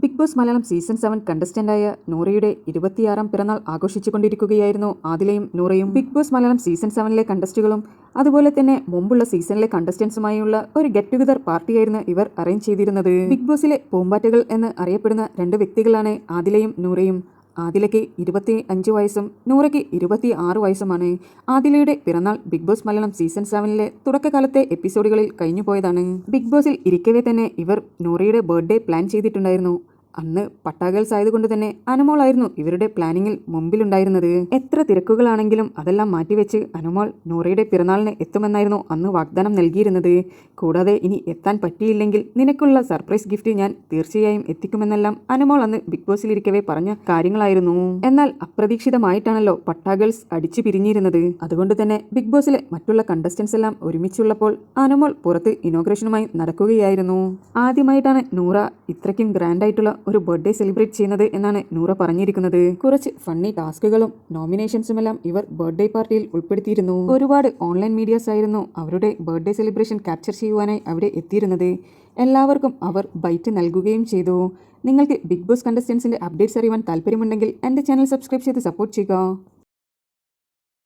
Bigg Boss Malayalam season seven കണ്ടസ്റ്റന്റായ നൂറയുടെ ഇരുപത്തിയാറാം പിറന്നാൾ ആഘോഷിച്ചുകൊണ്ടിരിക്കുകയായിരുന്നു ആദിലയും നൂറയും. ബിഗ് ബോസ് മലയാളം സീസൺ സെവനിലെ കണ്ടസ്റ്റുകളും അതുപോലെ തന്നെ മുമ്പുള്ള സീസണിലെ കണ്ടസ്റ്റൻസുമായുള്ള ഒരു ഗെറ്റ് ടുഗദർ പാർട്ടിയായിരുന്നു ഇവർ അറേഞ്ച് ചെയ്തിരുന്നത്. ബിഗ് ബോസിലെ പൂമ്പാറ്റകൾ എന്ന് അറിയപ്പെടുന്ന രണ്ട് വ്യക്തികളാണ് ആദിലയും നൂറയും. ആദിലയ്ക്ക് ഇരുപത്തി അഞ്ച് വയസ്സും നൂറയ്ക്ക് ഇരുപത്തി ആറ് വയസ്സുമാണ്. ആദിലയുടെ പിറന്നാൾ ബിഗ് ബോസ് മലയാളം സീസൺ സെവനിലെ തുടക്കകാലത്തെ എപ്പിസോഡുകളിൽ കഴിഞ്ഞുപോയതാണ്. ബിഗ് ബോസിൽ ഇരിക്കവേ തന്നെ ഇവർ നൂറയുടെ ബർത്ത്ഡേ പ്ലാൻ ചെയ്തിട്ടുണ്ടായിരുന്നു. അന്ന് പട്ടാഗേൾസ് ആയതുകൊണ്ട് തന്നെ അനുമോളായിരുന്നു ഇവരുടെ പ്ലാനിങ്ങിൽ മുമ്പിലുണ്ടായിരുന്നത്. എത്ര തിരക്കുകളാണെങ്കിലും അതെല്ലാം മാറ്റിവെച്ച് അനുമോൾ നൂറയുടെ പിറന്നാളിന് എത്തുമെന്നായിരുന്നു അന്ന് വാഗ്ദാനം നൽകിയിരുന്നത്. കൂടാതെ ഇനി എത്താൻ പറ്റിയില്ലെങ്കിൽ നിനക്കുള്ള സർപ്രൈസ് ഗിഫ്റ്റ് ഞാൻ തീർച്ചയായും എത്തിക്കുമെന്നെല്ലാം അനുമോൾ അന്ന് ബിഗ് ബോസിലിരിക്കവേ പറഞ്ഞ കാര്യങ്ങളായിരുന്നു. എന്നാൽ അപ്രതീക്ഷിതമായിട്ടാണല്ലോ പട്ടാഗേൾസ് അടിച്ചു പിരിഞ്ഞിരുന്നത്. അതുകൊണ്ട് തന്നെ ബിഗ് ബോസിലെ മറ്റുള്ള കണ്ടസ്റ്റൻസ് എല്ലാം ഒരുമിച്ചുള്ളപ്പോൾ അനുമോൾ പുറത്ത് ഇനോഗ്രേഷനുമായി നടക്കുകയായിരുന്നു. ആദ്യമായിട്ടാണ് നൂറ ഇത്രയ്ക്കും ഗ്രാൻഡായിട്ടുള്ള ഒരു ബർത്ത്ഡേ സെലിബ്രേറ്റ് ചെയ്യുന്നത് എന്നാണ് നൂറ പറഞ്ഞിരിക്കുന്നത്. കുറച്ച് ഫണ്ണി ടാസ്കുകളും നോമിനേഷൻസുമെല്ലാം ഇവർ ബർത്ത്ഡേ പാർട്ടിയിൽ ഉൾപ്പെടുത്തിയിരുന്നു. ഒരുപാട് ഓൺലൈൻ മീഡിയാസ് ആയിരുന്നു അവരുടെ ബർത്ത്ഡേ സെലിബ്രേഷൻ ക്യാപ്ചർ ചെയ്യുവാനായി അവിടെ എത്തിയിരുന്നത്. എല്ലാവർക്കും അവർ ബൈറ്റ് നൽകുകയും ചെയ്തു. നിങ്ങൾക്ക് ബിഗ് ബോസ് കണ്ടസ്റ്റൻസിന്റെ അപ്ഡേറ്റ്സ് അറിയുവാൻ താല്പര്യമുണ്ടെങ്കിൽ എന്റെ ചാനൽ സബ്സ്ക്രൈബ് ചെയ്ത് സപ്പോർട്ട് ചെയ്യുക.